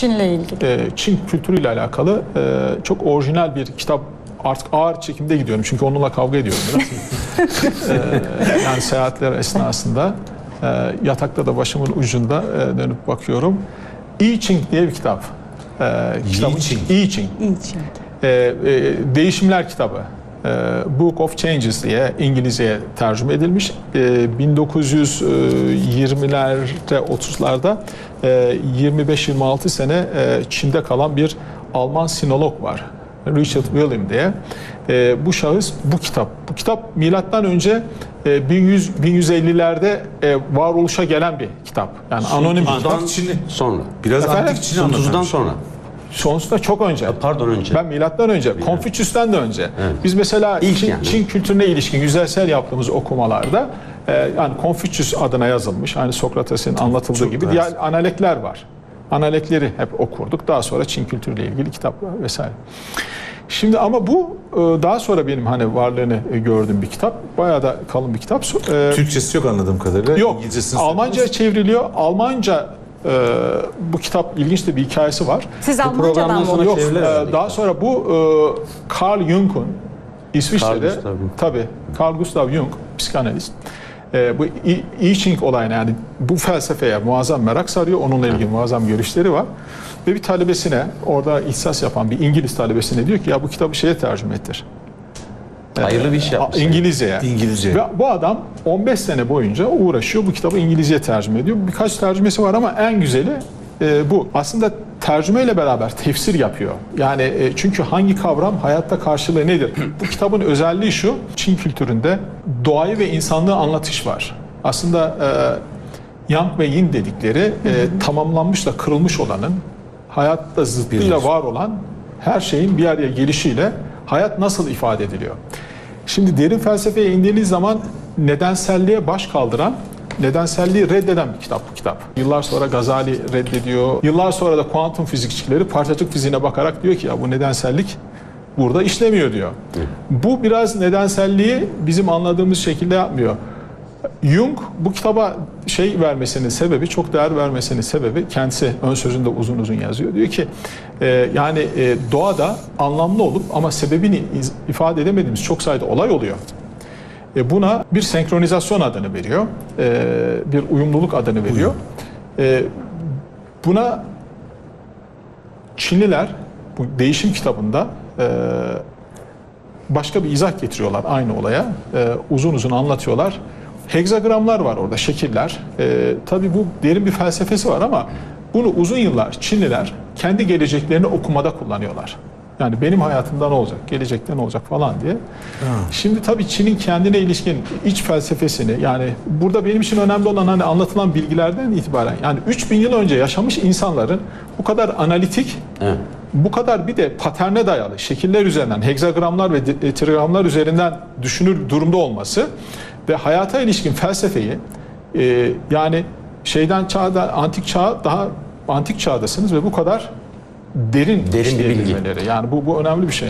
Çin'le ilgili. e, Çin kültürüyle alakalı e, çok orijinal bir kitap. Artık ağır çekimde gidiyorum çünkü onunla kavga ediyorum biraz. E, yani seyahatler esnasında e, yatakta da başımın ucunda e, dönüp bakıyorum. I Ching diye bir kitap. E, kitabın- Ching. I Ching. İlçin. E, e, Değişimler kitabı. E, Book of Changes diye İngilizceye tercüme edilmiş. E, 1920'lerde 30'larda e, 25-26 sene e, Çin'de kalan bir Alman sinolog var. Richard William diye. E, bu şahıs bu kitap. Bu kitap milattan önce e, 1100 1150'lerde e, varoluşa gelen bir kitap. Yani anonim bir kitap. Çin'i. Sonra. Biraz Efendim? antik Çin'i 30'dan anlatmış. sonra. Sonsuzda çok önce. Pardon önce. Ben milattan önce, Konfüçyüs'ten de önce. Evet. Biz mesela İlk Çin, yani. Çin kültürüne ilişkin yüzeysel yaptığımız okumalarda e, yani Konfüçyüs adına yazılmış, hani Sokrates'in anlatıldığı Çok gibi evet. diğer analekler var. Analekleri hep okurduk. Daha sonra Çin kültürüyle ilgili kitaplar vesaire. Şimdi ama bu e, daha sonra benim hani varlığını e, gördüğüm bir kitap. Bayağı da kalın bir kitap. E, Türkçesi yok anladığım kadarıyla. Yok. Almanca çevriliyor. Almanca e, bu kitap ilginç de bir hikayesi var. Siz programdan Almancadan mı? Yok, e, daha sonra bu e, Carl Jung'un İsviçre'de Carl Gustav tabii Carl Gustav Jung psikanalist. E, bu I, I Ching olayına yani bu felsefeye muazzam merak sarıyor. Onunla ilgili muazzam görüşleri var. Ve bir talebesine orada ihsas yapan bir İngiliz talebesine diyor ki ya bu kitabı şeye tercüme ettir. Hayırlı bir iş yapmış. İngilizceye. İngilizce. Ve bu adam 15 sene boyunca uğraşıyor. Bu kitabı İngilizceye tercüme ediyor. Birkaç tercümesi var ama en güzeli e, bu. Aslında tercümeyle beraber tefsir yapıyor. Yani e, çünkü hangi kavram hayatta karşılığı nedir? bu kitabın özelliği şu. Çin kültüründe doğayı ve insanlığı anlatış var. Aslında e, Yang ve Yin dedikleri e, tamamlanmışla kırılmış olanın hayatta zıttıyla var olan her şeyin bir araya gelişiyle hayat nasıl ifade ediliyor? Şimdi derin felsefeye indiğiniz zaman nedenselliğe baş kaldıran, nedenselliği reddeden bir kitap bu kitap. Yıllar sonra Gazali reddediyor. Yıllar sonra da kuantum fizikçileri parçacık fiziğine bakarak diyor ki ya bu nedensellik burada işlemiyor diyor. Bu biraz nedenselliği bizim anladığımız şekilde yapmıyor. Jung bu kitaba şey vermesinin sebebi, çok değer vermesinin sebebi kendisi ön sözünde uzun uzun yazıyor. Diyor ki e, yani e, doğada anlamlı olup ama sebebini ifade edemediğimiz çok sayıda olay oluyor. E, buna bir senkronizasyon adını veriyor, e, bir uyumluluk adını veriyor. E, buna Çinliler bu değişim kitabında e, başka bir izah getiriyorlar aynı olaya. E, uzun uzun anlatıyorlar. Hegzagramlar var orada, şekiller. E, tabii bu derin bir felsefesi var ama bunu uzun yıllar Çinliler kendi geleceklerini okumada kullanıyorlar. Yani benim hayatımda ne olacak, gelecekte ne olacak falan diye. Şimdi tabii Çin'in kendine ilişkin iç felsefesini yani burada benim için önemli olan hani anlatılan bilgilerden itibaren yani 3000 yıl önce yaşamış insanların bu kadar analitik Evet. bu kadar bir de paterne dayalı şekiller üzerinden, hegzagramlar ve di- trigramlar üzerinden düşünür durumda olması ve hayata ilişkin felsefeyi e, yani şeyden çağda antik çağ daha antik çağdasınız ve bu kadar derin, Derin bir bilgi. Yani bu bu önemli bir şey.